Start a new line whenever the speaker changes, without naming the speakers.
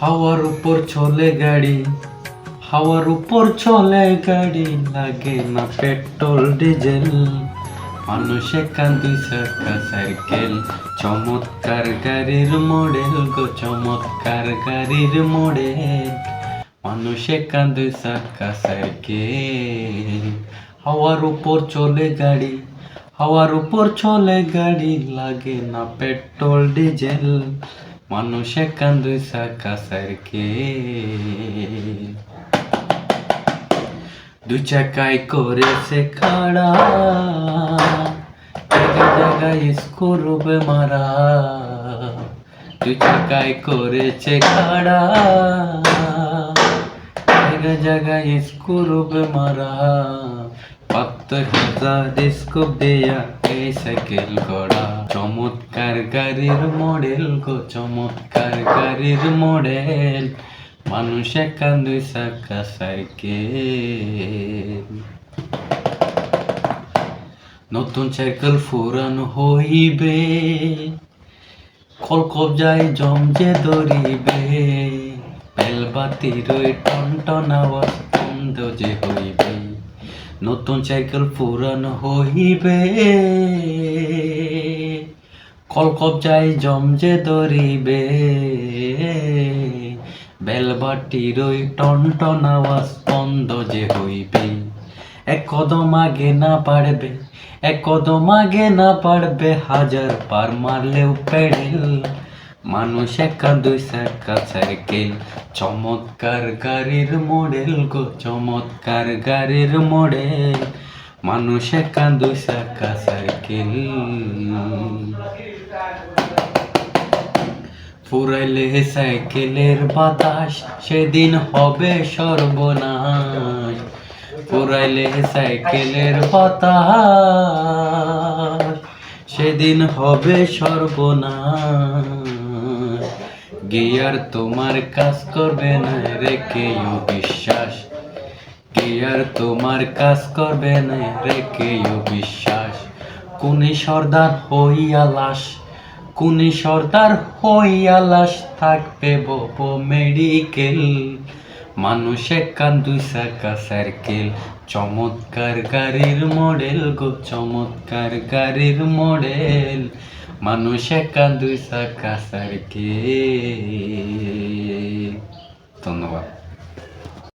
হাওয়ার উপর চলে গাড়ি, হাওয়ার উপর চলে গাড়ি লাগে না পেট্রোল, ডিজেল। মানুষে কান্দি চাকা সাইকেল, চমৎকার গাড়ির মডেল গো, চমৎকার গাড়ির মডেল। মানুষে কান্দে চাকা সাইকেল, হাওয়ার উপর চলে গাড়ি, হাওয়ার উপর চলে গাড়ি লাগে না পেট্রোল, ডিজেল। মানুষে কান্দে চাকা সাইকেল দু চাকায় করেছে খাড়া জায়গায় স্কুরবে মারা। দু চাকায় করেছে খাড়া জায়গায় স্কুরবে মারা। বাহাত্তর হাজার দেয়া এই সাইকেল গড়া চমৎকার গাড়ির মডেল গো চমৎকার গাড়ির মডেল। মানুষে কান্দুই চাকা সাইকেল। নতুন সাইকেল ফুরানো হইবে। কল কবজায় জমজে ধরিবে। বেলবাতির ওই টন আওয়াজ বন্ধ যে হইবে। নতুন সাইকেল পুরানো হইবে। কল কবজায় জমজে ধরিবে। বেলবাটির ওই টন টন আওয়াজ বন্ধ যে হইবে। এক কদম আগে না পারবে, এক কদম আগে না পারবে, হাজার পার মারলেও পেডেল মানুষ একা দুই চাকা সাইকেল চমৎকার গাড়ির মডেল গো, চমৎকার গাড়ির মডেল। মানুষ একা দুই চাকা সাইকেল ফুরাইলে সাইকেলের বাতাস, সেদিন হবে সর্বনাশ। ফুরাইলে সাইকেলের বাতাস, সেদিন হবে সর্বনাশ। গিয়ার তোমার কাজ করবে না রে, কেউ বিশ্বাস। গিয়ার তোমার কাজ করবে না রে, কেউ বিশ্বাস। কোনি সর্দার হইয়া লাশ, কোনি সর্দার হইয়া লাশ থাকবে বব মেডিকেল। মানুষে কান্দুই চাকা সার্কেল, চমৎকার গাড়ির মডেল গো, চমৎকার গাড়ির মডেল। মানুষে কান্দুই চাকা সার্কেল ধন্যবাদ